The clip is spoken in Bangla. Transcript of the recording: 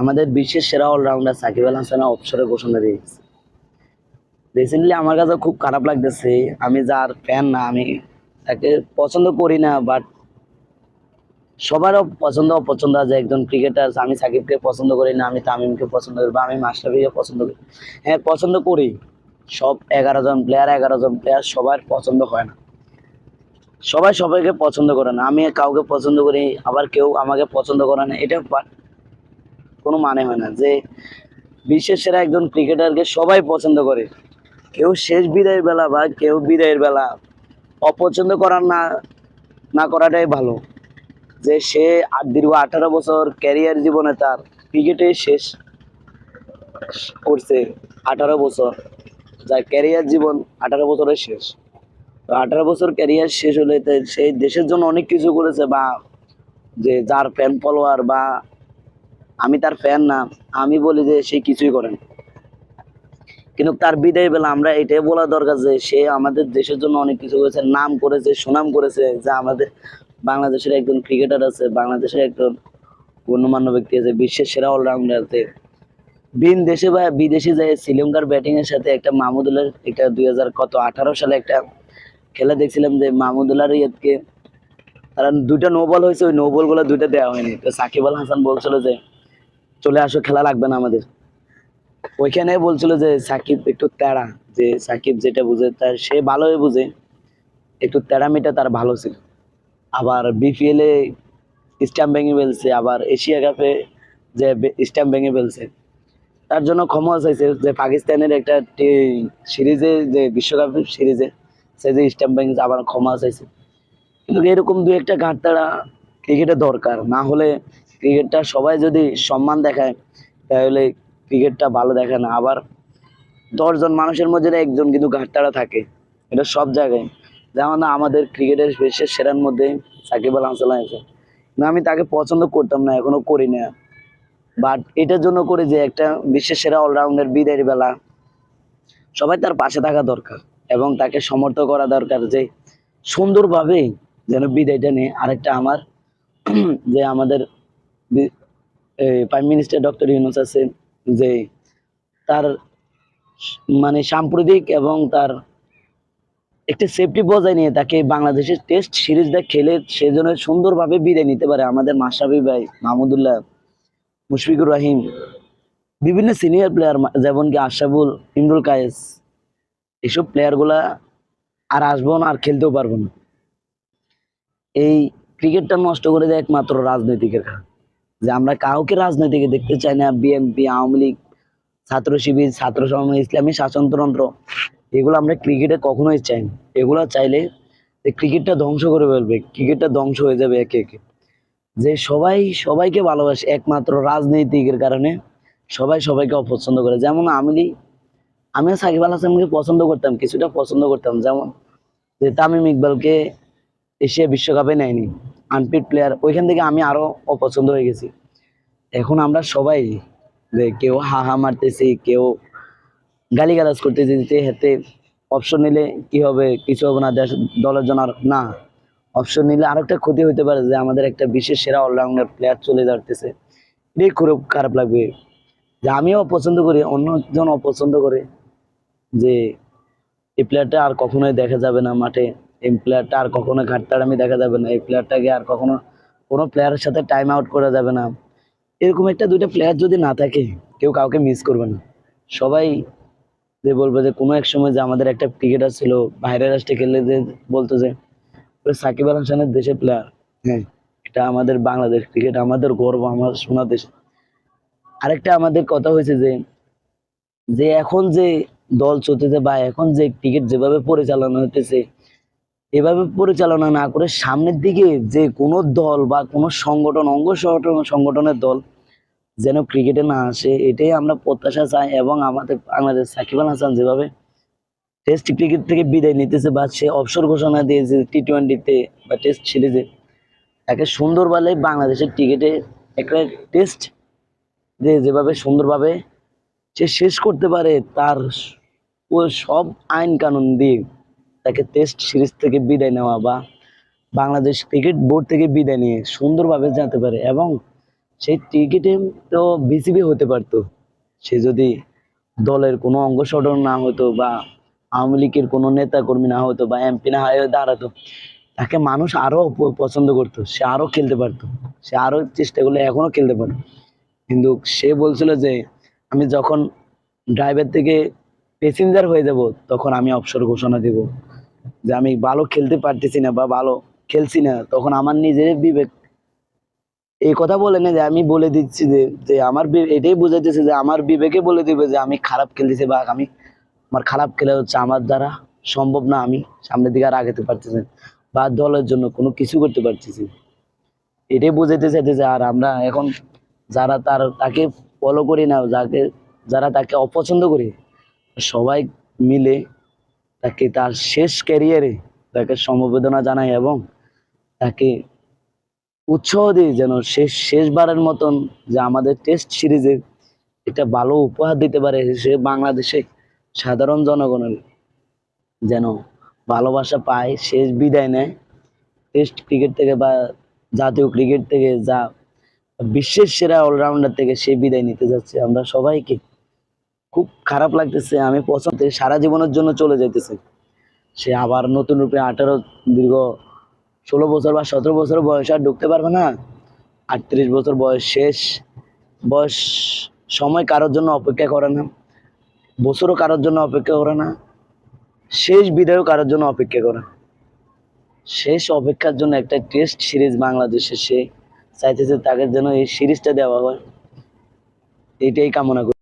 আমাদের বিশ্বের সেরা অলরাউন্ডার সাকিব আল হাসান অবসরে ঘোষণা দিয়েছে। রিসেন্টলি আমার কাছে খুব খারাপ লাগতেছে, আমি যার ফ্যান না, আমি তাকে পছন্দ করি না বাট সবারও পছন্দ অপছন্দ আছে, একজন ক্রিকেটার আমি সাকিবকে পছন্দ করি না, আমি তামিমকে পছন্দ করি, বা আমি মাশরাফিকে পছন্দ করি। হ্যাঁ পছন্দ করি, সব এগারো জন প্লেয়ার এগারো জন প্লেয়ার সবার পছন্দ হয় না। সবাই সবাইকে পছন্দ করে না, আমি কাউকে পছন্দ করি, আবার কেউ আমাকে পছন্দ করে না, এটা কোনো মানে হয় না যে বিশ্বের সেরা একজন ক্রিকেটারকে সবাই পছন্দ করে। কেউ শেষ বিদায়ের বেলা বা কেউ বিদায়ের বেলা অপছন্দ করার না না করাটাই ভালো। যে সে আর দীর্ঘ আঠারো বছর ক্যারিয়ার জীবনে তার ক্রিকেটে শেষ করছে আঠারো বছর। যার ক্যারিয়ার জীবন আঠারো বছরের শেষ। তো আঠারো বছর ক্যারিয়ার শেষ হলে সেই দেশের জন্য অনেক কিছু করেছে বা যে যার ফ্যান ফলোয়ার বা আমি তার ফ্যান না। আমি বলি যে সে কিছুই করেন কিন্তু তার বিদায় বেলা আমরা এটাই বলা দরকার যে সে আমাদের দেশের জন্য অনেক কিছু করেছে, নাম করেছে, সুনাম করেছে, যে আমাদের বাংলাদেশের একজন ক্রিকেটার আছে, বাংলাদেশের একজন গণ্যমান্য ব্যক্তি আছে, বিশ্বের সেরা অলরাউন্ডার বিন দেশে বা বিদেশে যায়, শ্রীলঙ্কার ব্যাটিং এর সাথে একটা মাহমুদুল্লাহ একটা দুই হাজার কত আঠারো সালে একটা খেলা দেখছিলাম যে মাহমুদুল্লাহ রিয়াদকে তারা দুইটা নো বল হয়েছে, ওই নো বলগুলো দুইটা দেওয়া হয়নি। তো সাকিব আল হাসান বলছিল যে চলে আসো, খেলা লাগবে না আমাদের। ওইখানে বলছিল যে সাকিব একটু তেড়া, যে সাকিব যেটা বুঝে তার সে ভালোই বুঝে, একটু তেড়ামিটা তার ভালো ছিল। আবার বিপিএল স্ট্যাম্প ভেঙে ফেলছে, আবার এশিয়া কাপে যে স্ট্যাম্প ভেঙে ফেলছে। তার জন্য ক্ষমা চাইছে যে পাকিস্তানের একটা সিরিজে, যে বিশ্বকাপ সিরিজে সে যে স্ট্যাম্প ভেঙেছে, আবার ক্ষমা চাইছে। কিন্তু এরকম দু একটা ঘাটতারা ক্রিকেটে দরকার। না হলে ক্রিকেটটা সবাই যদি সম্মান দেখায়, তাহলে ক্রিকেটটা ভালো দেখায় না। আবার দশজন মানুষের মধ্যে একজন কিন্তু ঘাটতারা থাকে। এটা সব জায়গায়। যেমন আমাদের ক্রিকেটের বিশ্বের সেরার মধ্যে সাকিব আল হাসান আছে। না, আমি তাকে পছন্দ করতাম না, এখনও করি না। বাট এটার জন্য করে যে একটা বিশ্বের সেরা অলরাউন্ডার বিদায়ের বেলা সবাই তার পাশে থাকা দরকার এবং তাকে সমর্থ করা দরকার যে সুন্দরভাবে যেন বিদায়টা নেই আরেকটা আমার, যে আমাদের প্রাইম মিনিস্টার ডক্টর ইউনুস আছে যে তার মানে সাম্প্রতিক এবং তার একটা সেফটি বজায় নিয়ে তাকে বাংলাদেশের টেস্ট সিরিজটা খেলে সেজন্য সুন্দরভাবে বিদায় নিতে পারে। আমাদের মাশরাফি ভাই, মাহমুদুল্লাহ, মুশফিকুর রহিম, বিভিন্ন সিনিয়র প্লেয়ার যেমন কি আশরাফুল, ইমরুল কায়েস এইসব প্লেয়ারগুলা আর আসব না, আর খেলতেও পারব না। এই ক্রিকেটটা নষ্ট করে দেয় একমাত্র রাজনৈতিকের। কারণে যে আমরা কাউকে রাজনৈতিকে দেখতে চাই না বিএনপি আওয়ামী লীগ, ছাত্র শিবির, ছাত্র সমাজ ইসলামী শাসনতন্ত্র এগুলো আমরা ক্রিকেটে কখনোই চাই না। এগুলো চাইলে যে ক্রিকেটটা ধ্বংস করে ফেলবে, ক্রিকেটটা ধ্বংস হয়ে যাবে একে একে। যে সবাই সবাইকে ভালোবাসে, একমাত্র রাজনৈতিকের কারণে সবাই সবাইকে অপছন্দ করে। যেমন আমি আমিও সাকিব আল হাসানকে পছন্দ করতাম, কিছুটা পছন্দ করতাম। যেমন যে তামিম ইকবালকে এশিয়া বিশ্বকাপে নেয়নি। আনপিট প্লেয়ার ওইখান থেকে আমি আরও অপছন্দ হয়ে গেছি। এখন আমরা সবাই যে কেউ হা হা মারতেছি, কেউ গালিগালাজ করতেছি, যে হেতে অপশন নিলে কি হবে, কিছু হবে না, দেশ, দলের জন্য আর না। অপশন নিলে আর একটা ক্ষতি হতে পারে যে আমাদের একটা বিশেষ সেরা অলরাউন্ডার প্লেয়ার চলে যাচ্ছে এটাই খুব খারাপ লাগবে। যে আমিও অপছন্দ করি, অন্যজন অপছন্দ করে যে এই প্লেয়ারটা আর কখনোই দেখা যাবে না মাঠে। এই প্লেয়ারটা আর কখনো ঘাটতাড়ামি দেখা যাবে না। এই প্লেয়ারটাকে আর কখনো কোনো প্লেয়ারের সাথে টাইম আউট করা যাবে না। এরকম একটা দুইটা প্লেয়ার যদি না থাকে, কেউ কাউকে মিস করবে না। সবাই যে বলবে যে, কোনো এক সময় যে আমাদের একটা ক্রিকেটার ছিল, বাইরের রাষ্ট্রে খেললে যে বলতো যে সাকিব আল হাসানের দেশের প্লেয়ার হ্যাঁ এটা আমাদের বাংলাদেশ ক্রিকেট আমাদের গর্ব, আমার সোনা দেশ। আরেকটা আমাদের কথা হয়েছে যে যে এখন যে দল চলতেছে বা এখন যে ক্রিকেট যেভাবে পরিচালনা হতেছে এভাবে পরিচালনা না করে সামনের দিকে যে কোনো দল বা কোনো সংগঠন, অঙ্গ সংগঠন, সংগঠনের দল যেন ক্রিকেটে না আসে, এটাই আমরা প্রত্যাশা চাই এবং আমাদের বাংলাদেশ সাকিব আল হাসান যেভাবে টেস্ট ক্রিকেট থেকে বিদায় নিতেছে বা সে অবসর ঘোষণা দিয়েছে টি টোয়েন্টিতে বা টেস্ট সিরিজে একে সুন্দরভাবে বাংলাদেশের ক্রিকেটে একটা টেস্ট যে যেভাবে সুন্দরভাবে সে শেষ করতে পারে, তার ও সব আইন কানুন দিয়ে তাকে টেস্ট সিরিজ থেকে বিদায় নেওয়া বা বাংলাদেশ ক্রিকেট বোর্ড থেকে বিদায় নিয়ে সুন্দরভাবে জানতে পারে এবং সেই টিকিটে তো বিসিবি হতে পারতো। সে যদি দলের কোনো অঙ্গসংগঠন না হতো বা আওয়ামী লীগের কোনো নেতা কর্মী না হতো বা এমপি না হয়ে দাঁড়াতো, তাকে মানুষ আরও প- পছন্দ করতো, সে আরও খেলতে পারতো, সে আরও চেষ্টা করলে এখনও খেলতে পারে। কিন্তু সে বলছিল যে, আমি যখন ড্রাইভার থেকে প্যাসেঞ্জার হয়ে যাব, তখন আমি অবসর ঘোষণা দেব। যে আমি ভালো খেলতে পারতেছি না বা ভালো খেলছি না, তখন আমার নিজের বিবেক এই কথা বলে না যে আমি বলে দিচ্ছি যে আমার এটাই বোঝাইতেছে যে আমার বিবেকে বলে দিবে যে আমি খারাপ খেলতেছি বা আমি, আমার খারাপ খেলা হচ্ছে আমার দ্বারা সম্ভব না আমি সামনের দিকে আর আগাতে পারতেছি বা দলের জন্য কোনো কিছু করতে পারতেছি। এটাই বোঝাইতে চাইতেছে আর আমরা এখন যারা তার, তাকে ফলো করি না, যাকে, যারা তাকে অপছন্দ করি, সবাই মিলে তাকে তার শেষ ক্যারিয়ারে তাকে সমবেদনা জানাই এবং তাকে উৎসাহ দিই যেন শেষ, শেষবারের মতন যে আমাদের টেস্ট সিরিজে একটা ভালো উপহার দিতে পারে, সে বাংলাদেশে সাধারণ জনগণের যেন ভালোবাসা পায়, শেষ বিদায় নেয়। টেস্ট ক্রিকেট থেকে বা জাতীয় ক্রিকেট থেকে যা বিশ্বের সেরা অলরাউন্ডার থেকে সে বিদায় নিতে যাচ্ছে। আমরা সবাইকে খুব খারাপ লাগতেছে, আমি পছন্দ সারা জীবনের জন্য চলে যাইতেছে। সে আবার নতুন রূপে আঠারো, দীর্ঘ ষোলো বছর বা সতেরো বছর বয়স আর ঢুকতে পারবে না। আটত্রিশ বছর বয়স শেষ। বয়স, সময় কারোর জন্য অপেক্ষা করে না। বছরও কারোর জন্য অপেক্ষা করে না। শেষ বিদায়ও কারোর জন্য অপেক্ষা করে শেষ অপেক্ষার জন্য একটা টেস্ট সিরিজ বাংলাদেশে সে চাইতেছে তাকে যেন এই সিরিজটা দেওয়া হয়। এটাই কামনা করি।